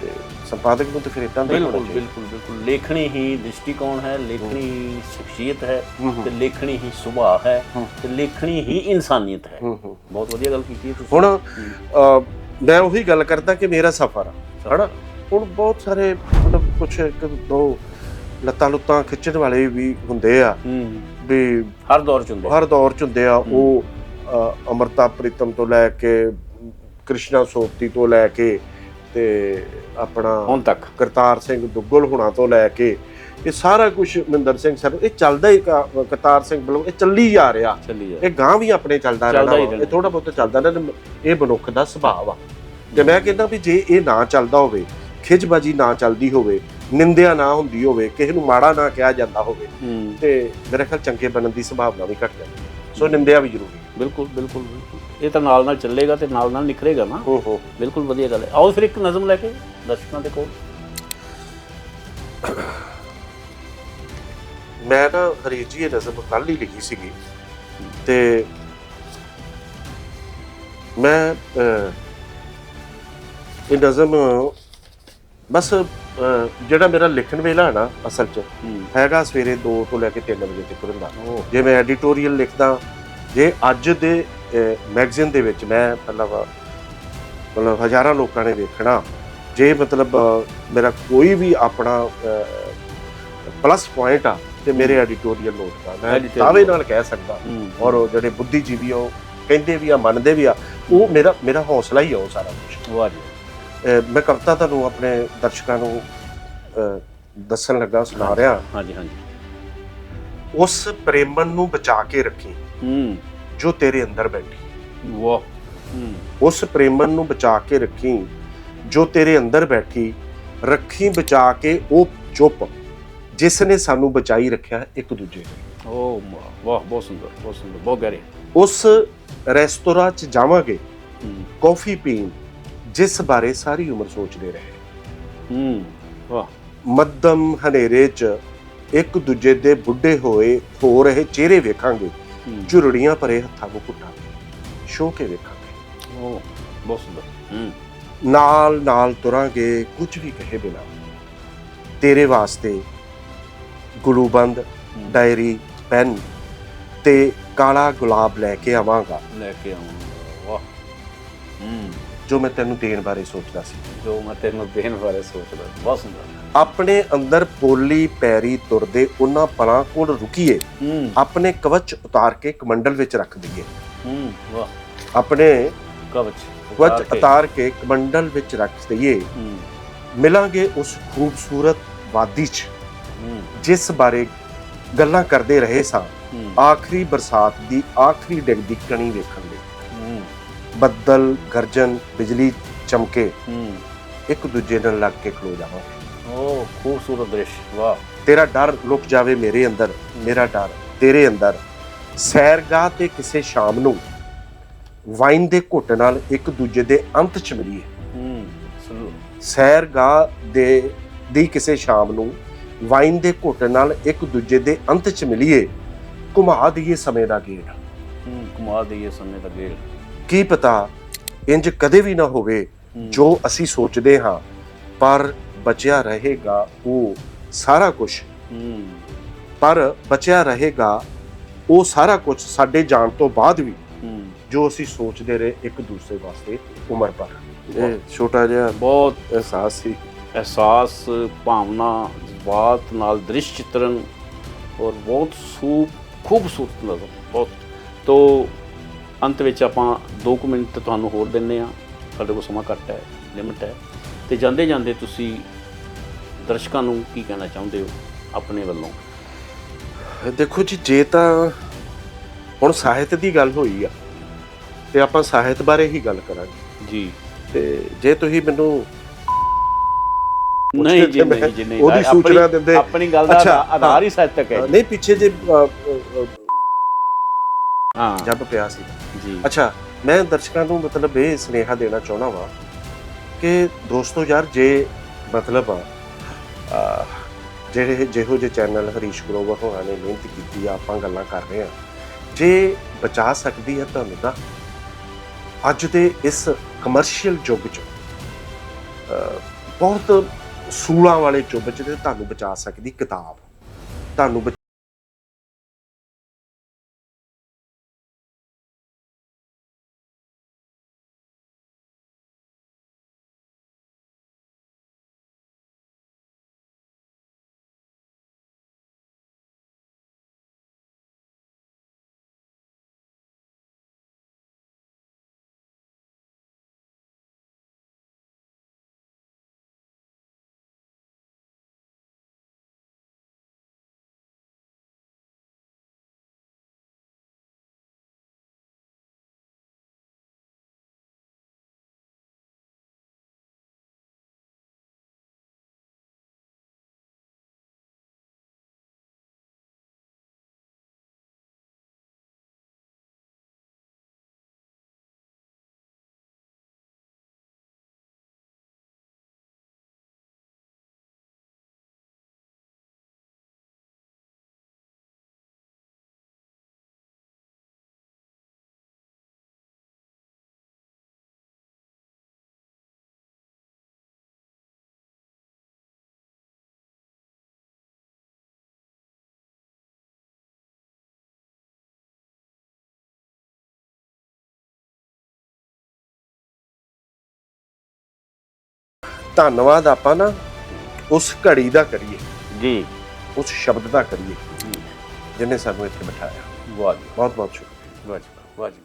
ਤੇ ਸੰਪਾਦਕ ਨੂੰ ਤਾਂ ਫਿਰ ਇਦਾਂ ਦਾ ਹੀ ਹੋਣਾ ਬਿਲਕੁਲ ਚਾਹੀਦਾ। ਬਿਲਕੁਲ ਬਿਲਕੁਲ। ਲੇਖਣੀ ਹੀ ਦ੍ਰਿਸ਼ਟੀਕੋਣ ਹੈ ਲੇਖਣੀ ਹੀ। ਸ਼ਖਸੀਅਤ ਹੈ ਤੇ ਲੇਖਣੀ ਹੀ ਸੁਭਾਅ ਹੈ। ਤੇ ਲੇਖਣੀ ਹੀ ਇਨਸਾਨੀਅਤ ਹੈ। ਹੂੰ, ਹੂੰ। ਬਹੁਤ ਵਧੀਆ ਗੱਲ ਕੀਤੀ ਹੈ ਤੁਸੀਂ। ਹੁਣ ਅਹ, ਮੈਂ ਉਹੀ ਗੱਲ ਕਰਦਾ ਕਿ ਮੇਰਾ ਸਫ਼ਰ ਆ। ਹਨਾ? ਹੁਣ ਬਹੁਤ ਸਾਰੇ ਮਤਲਬ ਕੁਝ ਇੱਕ ਦੋ ਲੱਤਾਂ ਲੁੱਤਾਂ ਖਿੱਚਣ ਵਾਲੇ ਵੀ ਹੁੰਦੇ ਆ। ਹੂੰ। ਵੀ ਹਰ ਦੌਰ ਚ ਹੁੰਦੇ ਹਰ ਦੌਰ ਚ ਹੁੰਦੇ ਆ। ਉਹ ਅਮਰਤਾ ਪ੍ਰੀਤਮ ਤੋਂ ਲੈ ਕੇ ਕ੍ਰਿਸ਼ਨਾ ਸੋਪਤੀ ਤੋਂ ਲੈ ਕੇ ਤੇ ਆਪਣਾ ਹੁਣ ਤੱਕ। ਕਰਤਾਰ ਸਿੰਘ ਦੁੱਗਲ ਹੁਣਾਂ ਤੋਂ ਲੈ ਕੇ ਇਹ ਸਾਰਾ ਕੁਝ ਮਹਿੰਦਰ ਸਿੰਘ ਸਰ ਇਹ ਚੱਲਦਾ ਹੀ ਕ- ਕਰਤਾਰ ਸਿੰਘ ਵੱਲੋਂ ਇਹ ਚੱਲੀ ਜਾ ਰਿਹਾ। ਚੱਲੀ ਜਾ ਇਹ ਗਾਂ ਵੀ ਆਪਣੇ ਚੱਲਦਾ ਚੱਲਦਾ ਰਹਿਣਾ ਹੀ ਵਾ। ਰਹਿਣਾ। ਇਹ ਥੋੜਾ ਬਹੁਤ ਚੱਲਦਾ ਰਹਿਣਾ ਇਹ ਮਨੁੱਖ ਦਾ ਸੁਭਾਅ ਆ ਤੇ ਮੈਂ ਕਹਿੰਦਾ ਵੀ ਜੇ ਇਹ ਨਾ ਚੱਲਦਾ ਹੋਵੇ ਖਿਜਬਾਜੀ ਨਾ ਚੱਲਦੀ ਹੋਵੇ ਨਿੰਦਿਆ ਨਾ ਹੁੰਦੀ ਹੋਵੇ ਕਿਸੇ ਨੂੰ ਮਾੜਾ ਨਾ ਕਿਹਾ ਜਾਂਦਾ ਹੋਵੇ ਹੂੰ। ਤੇ ਮੇਰੇ ਖਿਆਲ ਚੰਗੇ ਬਣਨ ਦੀ ਸੰਭਾਵਨਾ ਵੀ ਘਟ ਜਾਂਦੀ ਹੈ। ਸੋ ਨਿੰਦਿਆ ਵੀ ਜ਼ਰੂਰੀ ਹੈ। ਬਿਲਕੁਲ ਬਿਲਕੁਲ ਬਿਲਕੁਲ। ਇਹ ਤਾਂ ਨਾਲ ਨਾਲ ਚੱਲੇਗਾ ਤੇ ਨਾਲ ਨਾਲ ਨਿਖਰੇਗਾ ਨਾ। ਹੋ ਹੋ। ਬਿਲਕੁਲ ਵਧੀਆ ਗੱਲ ਹੈ। ਆਓ ਫਿਰ ਇੱਕ ਨਜ਼ਮ ਲੈ ਕੇ ਦਰਸ਼ਕਾਂ ਦੇ ਕੋਲ। ਮੈਂ ਨਾ ਹਰੀਸ਼ ਜੀ ਇਹ ਨਜ਼ਮ ਕੱਲ ਹੀ ਲਿਖੀ ਸੀਗੀ। ਤੇ ਮੈਂ ਇਹ ਨਜ਼ਮ ਬਸ ਜਿਹੜਾ ਮੇਰਾ ਲਿਖਣ ਵੇਲਾ ਹੈ ਨਾ ਅਸਲ 'ਚ ਹੈਗਾ ਸਵੇਰੇ 2 ਤੋਂ ਲੈ ਕੇ 3 ਵਜੇ ਤੱਕ ਹੁੰਦਾ। ਜੇ ਮੈਂ ਐਡੀਟੋਰੀਅਲ ਲਿਖਦਾ ਜੇ ਅੱਜ ਦੇ ਮੈਗਜ਼ੀਨ ਦੇ ਵਿੱਚ ਮੈਂ ਮਤਲਬ ਮਤਲਬ ਹਜ਼ਾਰਾਂ ਲੋਕਾਂ ਨੇ ਵੇਖਣਾ। ਜੇ ਮਤਲਬ ਮੇਰਾ ਕੋਈ ਵੀ ਆਪਣਾ ਪਲੱਸ ਪੁਆਇੰਟ ਆ ਤੇ ਮੇਰੇ ਐਡੀਟੋਰੀਅਲ ਨੋਟ ਦਾ। ਮੈਂ ਦਾਅਵੇ ਨਾਲ ਕਹਿ ਸਕਦਾ। ਔਰ ਉਹ ਜਿਹੜੇ ਬੁੱਧੀਜੀਵੀ ਆ, ਉਹ ਕਹਿੰਦੇ ਵੀ ਆ ਮੰਨਦੇ ਵੀ ਆ ਉਹ ਮੇਰਾ ਮੇਰਾ ਹੌਸਲਾ ਹੀ ਆ ਉਹ ਸਾਰਾ ਕੁਝ ਵਾਹ ਜੀ। ਮੈਂ ਕਵਿਤਾ ਤੁਹਾਨੂੰ ਆਪਣੇ ਦਰਸ਼ਕਾਂ ਨੂੰ ਦੱਸਣ ਲੱਗਾ ਸੁਣਾ ਰਿਹਾ। ਹਾਂਜੀ ਹਾਂਜੀ। ਉਸ ਪ੍ਰੇਮਨ ਨੂੰ ਬਚਾ ਕੇ ਰੱਖੀ। ਹੂੰ। ਜੋ ਤੇਰੇ ਅੰਦਰ ਬੈਠੀ। ਵਾਹ। ਉਸ ਪ੍ਰੇਮਨ ਨੂੰ ਬਚਾ ਕੇ ਰੱਖੀ ਜੋ ਤੇਰੇ ਅੰਦਰ ਬੈਠੀ ਰੱਖੀ ਬਚਾ ਕੇ ਉਹ ਚੁੱਪ ਜਿਸ ਨੇ ਸਾਨੂੰ ਬਚਾਈ ਰੱਖਿਆ ਇੱਕ ਦੂਜੇ ਨੂੰ ਓ ਵਾਹ ਬਹੁਤ ਸੁੰਦਰ ਬਹੁਤ ਸੁੰਦਰ ਬਹੁਤ ਗਹਿਰੇ। ਉਸ ਰੈਸਟੋਰਾਂ 'ਚ ਜਾਵਾਂਗੇ ਕੌਫੀ ਪੀਣ ਜਿਸ ਬਾਰੇ ਸਾਰੀ ਉਮਰ ਸੋਚਦੇ ਰਹੇ। ਹੂੰ ਵਾਹ। ਮੱਧਮ ਹਨੇਰੇ 'ਚ ਇੱਕ ਦੂਜੇ ਦੇ ਬੁੱਢੇ ਹੋਏ ਹੋ ਰਹੇ ਚਿਹਰੇ ਵੇਖਾਂਗੇ। ਝੁਰੜੀਆਂ ਭਰੇ ਹੱਥਾਂ ਨੂੰ ਘੁੱਟਾਂਗੇ ਸ਼ੋ ਕੇ ਵੇਖਾਂਗੇ। ਉਹ ਬਹੁਤ ਸੁੰਦਰ। ਹੂੰ। ਨਾਲ ਨਾਲ ਤੁਰਾਂਗੇ ਕੁਝ ਵੀ ਕਹੇ ਬਿਨਾ। ਤੇਰੇ ਵਾਸਤੇ ਗਲੂਬੰਦ। ਡਾਇਰੀ ਪੈਨ ਤੇ ਕਾਲਾ ਗੁਲਾਬ ਲੈ ਕੇ ਆਵਾਂਗਾ। ਲੈ ਕੇ ਆਉਂਗਾ। ਵਾਹ। ਹੂੰ। ਜੋ ਮੈਂ ਤੈਨੂੰ ਦੇਣ ਬਾਰੇ ਸੋਚਦਾ ਸੀ। ਜੋ ਮੈਂ ਤੈਨੂੰ ਦੇਣ ਬਾਰੇ ਸੋਚਦਾ। ਬਹੁਤ ਸੁੰਦਰ। ਆਪਣੇ ਅੰਦਰ ਪੋਲੀ ਪੈਰੀ ਤੁਰਦੇ ਉਹਨਾਂ ਪਲਾਂ ਕੋਲ ਰੁਕੀਏ। ਆਪਣੇ ਕਵਚ ਉਤਾਰ ਕੇ ਕਮੰਡਲ ਵਿੱਚ ਰੱਖ ਦਈਏ। ਹੂੰ ਵਾਹ। ਆਪਣੇ ਕਵਚ ਕਵਚ। ਉਤਾਰ ਕੇ। ਕਮੰਡਲ ਵਿੱਚ ਰੱਖ ਦਈਏ। ਮਿਲਾਂਗੇ ਉਸ ਖੂਬਸੂਰਤ ਵਾਦੀ 'ਚ ਜਿਸ ਬਾਰੇ ਗੱਲਾਂ ਕਰਦੇ ਰਹੇ ਸਾਂ। ਆਖਰੀ ਬਰਸਾਤ ਦੀ ਆਖਰੀ ਡਿੱਗਦੀ ਕਣੀ ਵੇਖਣ ਲਈ। ਬੱਦਲ ਗਰਜਨ ਬਿਜਲੀ ਚਮਕੇ। ਇੱਕ ਦੂਜੇ ਨਾਲ ਲੱਗ ਕੇ ਖਲੋ ਜਾਵਾਂਗੇ। ਉਹ ਖੂਬਸੂਰਤ ਦ੍ਰਿਸ਼ ਵਾਹ। ਤੇਰਾ ਡਰ ਲੁਕ ਜਾਵੇ ਮੇਰੇ ਅੰਦਰ ਮੇਰਾ ਡਰ ਤੇਰੇ ਅੰਦਰ। ਸੈਰਗਾਹ ਤੇ ਕਿਸੇ ਸ਼ਾਮ ਨੂੰ ਵਾਈਨ ਦੇ ਘੁੱਟ ਨਾਲ ਇੱਕ ਦੂਜੇ ਦੇ ਅੰਤ ਚ ਮਿਲੀਏ। ਹੂੰ ਸੈਰਗਾਹ ਦੇ ਦੀ ਕਿਸੇ ਸ਼ਾਮ ਨੂੰ ਵਾਈਨ ਦੇ ਘੁੱਟ ਨਾਲ ਇੱਕ ਦੂਜੇ ਦੇ ਅੰਤ ਚ ਮਿਲੀਏ ਘੁਮਾ ਦਈਏ ਸਮੇਂ ਦਾ ਗੇੜ। ਹੂੰ ਕਮਾ ਦਈਏ ਸਮੇਂ ਦਾ ਗੇੜ। ਕੀ ਪਤਾ ਇੰਜ ਕਦੇ ਵੀ ਨਾ ਹੋਵੇ। ਜੋ ਅਸੀਂ ਸੋਚਦੇ ਹਾਂ ਪਰ ਬਚਿਆ ਰਹੇਗਾ ਉਹ ਸਾਰਾ ਕੁਝ ਹੂੰ। ਪਰ ਬਚਿਆ ਰਹੇਗਾ ਉਹ ਸਾਰਾ ਕੁਝ ਸਾਡੇ ਜਾਣ ਤੋਂ ਬਾਅਦ ਵੀ ਹੂੰ। ਜੋ ਅਸੀਂ ਸੋਚਦੇ ਰਹੇ ਇੱਕ ਦੂਸਰੇ ਵਾਸਤੇ ਉਮਰ ਭਰ। ਇਹ ਛੋਟਾ ਜਿਹਾ ਬਹੁਤ ਅਹਿਸਾਸ ਸੀ। ਅਹਿਸਾਸ ਭਾਵਨਾ ਜਜ਼ਬਾਤ ਨਾਲ ਦ੍ਰਿਸ਼ ਚਿੱਤਰਨ ਔਰ ਬਹੁਤ ਸੂ ਖੂਬਸੂਰਤ ਨਜ਼ਰ ਬਹੁਤ। ਤੋ ਅੰਤ ਵਿੱਚ ਆਪਾਂ 2 ਮਿੰਟ ਤੁਹਾਨੂੰ ਹੋਰ ਦਿੰਨੇ ਆ ਸਾਡੇ ਕੋਲ ਸਮਾਂ ਘੱਟ ਹੈ ਲਿਮਟ ਹੈ। ਤੇ ਜਾਂਦੇ ਜਾਂਦੇ ਤੁਸੀਂ ਦਰਸ਼ਕਾਂ ਨੂੰ ਕੀ ਕਹਿਣਾ ਚਾਹੁੰਦੇ ਹੋ ਆਪਣੇ ਵੱਲੋਂ? ਦੇਖੋ ਜੀ ਜੇ ਤਾਂ ਹੁਣ ਸਾਹਿਤ ਦੀ ਗੱਲ ਹੋਈ ਆ ਤੇ ਆਪਾਂ ਸਾਹਿਤ ਬਾਰੇ ਹੀ ਗੱਲ ਕਰਾਂਗੇ। ਜੀ। ਤੇ ਜੇ ਤੁਸੀਂ ਮੈਨੂੰ ਨਹੀਂ ਜੀ ਨਹੀਂ ਜੀ ਨਹੀਂ ਉਹਦੀ ਆਪਣੀ- ਸੂਚਨਾ ਦਿੰਦੇ ਆਪਣੀ ਗੱਲ ਦਾ ਅੱਛਾ, ਆਧਾਰ ਹਾਂ। ਸਾਹਿਤਕ ਹੈ ਜੀ। ਨਹੀਂ ਪਿੱਛੇ ਜੇ ਅ, ਅ, ਅ, ਹਾਂ। ਜੱਬ ਪਿਆ ਸੀ। ਜੀ। ਅੱਛਾ ਮੈਂ ਦਰਸ਼ਕਾਂ ਨੂੰ ਮਤਲਬ ਇਹ ਸੁਨੇਹਾ ਦੇਣਾ ਚਾਹੁੰਦਾ ਵਾਂ ਕਿ ਦੋਸਤੋ ਯਾਰ ਜੇ ਮਤਲਬ ਆ ਜਿਹੜੇ ਜਿਹੋ ਜਿਹੇ ਚੈਨਲ ਹਰੀਸ਼ ਗਰੋਵਰ ਹੋਣਾ ਨੇ ਮਿਹਨਤ ਕੀਤੀ ਆ, ਆਪਾਂ ਗੱਲਾਂ ਕਰ ਰਹੇ ਆ ਜੇ ਬਚਾ ਸਕਦੀ ਹੈ ਤੁਹਾਨੂੰ ਤਾਂ ਅੱਜ ਦੇ ਇਸ ਕਮਰਸ਼ੀਅਲ ਯੁੱਗ 'ਚ ਬਹੁਤ ਸੂਲਾਂ ਵਾਲੇ ਯੁੱਗ 'ਚ ਤੇ ਤੁਹਾਨੂੰ ਬਚਾ ਸਕਦੀ ਕਿਤਾਬ। ਤੁਹਾਨੂੰ ਧੰਨਵਾਦ ਆਪਾਂ ਨਾ ਉਸ ਘੜੀ ਦਾ ਕਰੀਏ ਜੀ ਉਸ ਸ਼ਬਦ ਦਾ ਕਰੀਏ। ਜਿਹਨੇ ਸਾਨੂੰ ਇੱਥੇ ਬਿਠਾਇਆ ਵਾਹ ਜੀ ਬਹੁਤ ਬਹੁਤ ਸ਼ੁਕਰੀਆ ਵਾਹ ਜੀ ਵਾਹ, ਜੀ।